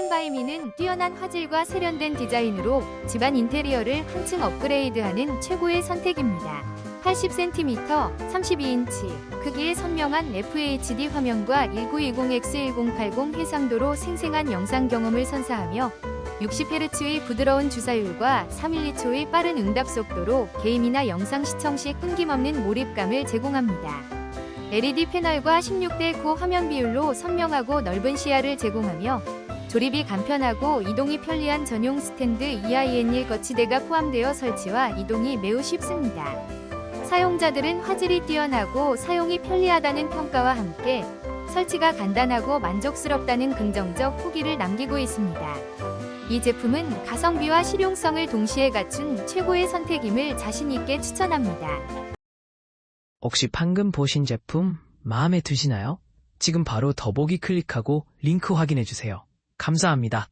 스탠바이미는 뛰어난 화질과 세련된 디자인으로 집안 인테리어를 한층 업그레이드하는 최고의 선택입니다. 80cm, 32인치, 크기의 선명한 FHD 화면과 1920x1080 해상도로 생생한 영상 경험을 선사하며 60Hz의 부드러운 주사율과 3밀리초의 빠른 응답 속도로 게임이나 영상 시청 시 끊김없는 몰입감을 제공합니다. LED 패널과 16대 9 화면 비율로 선명하고 넓은 시야를 제공하며 조립이 간편하고 이동이 편리한 전용 스탠드 EIN1 거치대가 포함되어 설치와 이동이 매우 쉽습니다. 사용자들은 화질이 뛰어나고 사용이 편리하다는 평가와 함께 설치가 간단하고 만족스럽다는 긍정적 후기를 남기고 있습니다. 이 제품은 가성비와 실용성을 동시에 갖춘 최고의 선택임을 자신있게 추천합니다. 혹시 방금 보신 제품 마음에 드시나요? 지금 바로 더보기 클릭하고 링크 확인해주세요. 감사합니다.